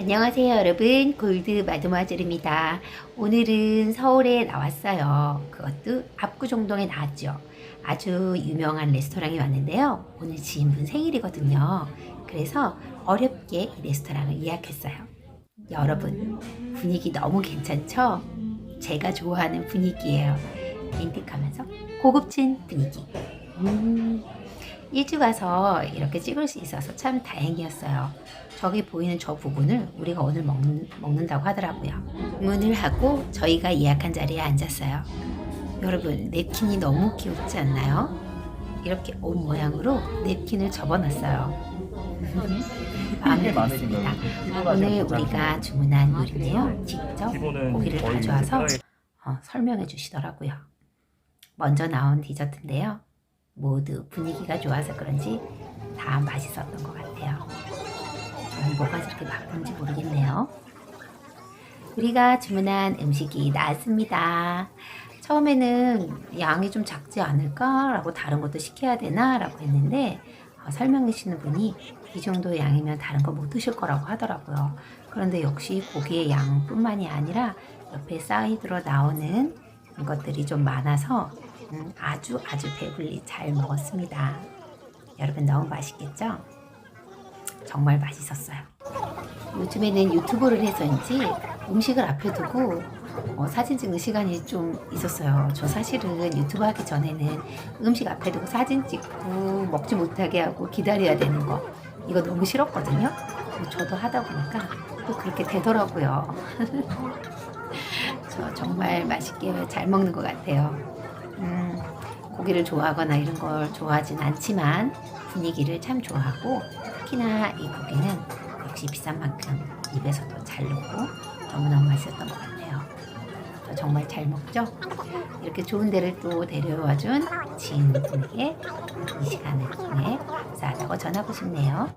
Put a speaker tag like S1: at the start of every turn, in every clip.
S1: 안녕하세요 여러분. 골드 마드모아젤입니다. 오늘은 서울에 나왔어요. 그것도 압구정동에 나왔죠. 아주 유명한 레스토랑에 왔는데요. 오늘 지인분 생일이거든요. 그래서 어렵게 이 레스토랑을 예약했어요. 여러분 분위기 너무 괜찮죠? 제가 좋아하는 분위기예요. 앤틱하면서 고급진 분위기. 음, 일찍 와서 이렇게 찍을 수 있어서 참 다행이었어요. 저기 보이는 저 부분을 우리가 오늘 먹, 먹는다고 하더라고요. 문을 하고 저희가 예약한 자리에 앉았어요. 여러분, 냅킨이 너무 귀엽지 않나요? 이렇게 옷 모양으로 냅킨을 접어놨어요. 마음에
S2: 마음에
S1: 들었습니다. 오늘 우리가 주문한 요리인데요. 직접 고기를 가져와서
S2: 그
S1: 어, 설명해 주시더라고요. 먼저 나온 디저트인데요. 모두 분위기가 좋아서 그런지 다 맛있었던 것 같아요. 저는 뭐가 저렇게 바쁜지 모르겠네요. 우리가 주문한 음식이 나왔습니다. 처음에는 양이 좀 작지 않을까라고 다른 것도 시켜야 되나라고 했는데 어, 설명해 주시는 분이 이 정도 양이면 다른 거 못 드실 거라고 하더라고요. 그런데 역시 고기의 양뿐만이 아니라 옆에 사이드로 나오는 것들이 좀 많아서 음, 아주 아주 배불리 잘 먹었습니다. 여러분 너무 맛있겠죠? 정말 맛있었어요. 요즘에는 유튜브를 해서인지 음식을 앞에 두고 어, 사진 찍는 시간이 좀 있었어요. 저 사실은 유튜브 하기 전에는 음식 앞에 두고 사진 찍고 먹지 못하게 하고 기다려야 되는 거 이거 너무 싫었거든요. 저도 하다 보니까 또 그렇게 되더라고요. 저 정말 맛있게 잘 먹는 것 같아요. 음, 고기를 좋아하거나 이런 걸 좋아하진 않지만 분위기를 참 좋아하고 특히나 이 고기는 역시 비싼 만큼 입에서도 잘 녹고 너무너무 맛있었던 것 같아요. 저 정말 잘 먹죠? 이렇게 좋은 데를 또 데려와준 지인분에게 이 시간을 통해 감사하다고 전하고 싶네요.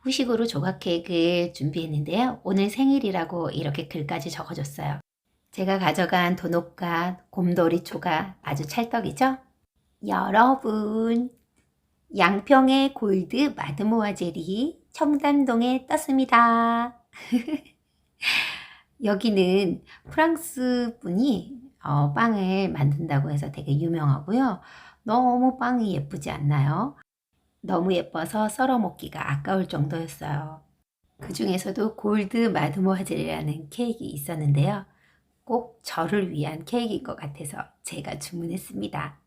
S1: 후식으로 조각 케이크를 준비했는데요. 오늘 생일이라고 이렇게 글까지 적어줬어요. 제가 가져간 도넛과 곰돌이 초가 아주 찰떡이죠? 여러분, 양평의 골드 마드모아 젤이 청담동에 떴습니다. 여기는 프랑스 분이 어, 빵을 만든다고 해서 되게 유명하고요. 너무 빵이 예쁘지 않나요? 너무 예뻐서 썰어 먹기가 아까울 정도였어요. 그 중에서도 골드 마드모아젤이라는 케이크 있었는데요. 꼭 저를 위한 케이크인 것 같아서 제가 주문했습니다.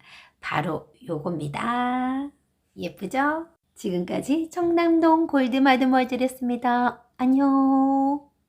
S1: 바로 요겁니다. 예쁘죠? 지금까지 청담동 골드 마드모아젤이었습니다. 안녕.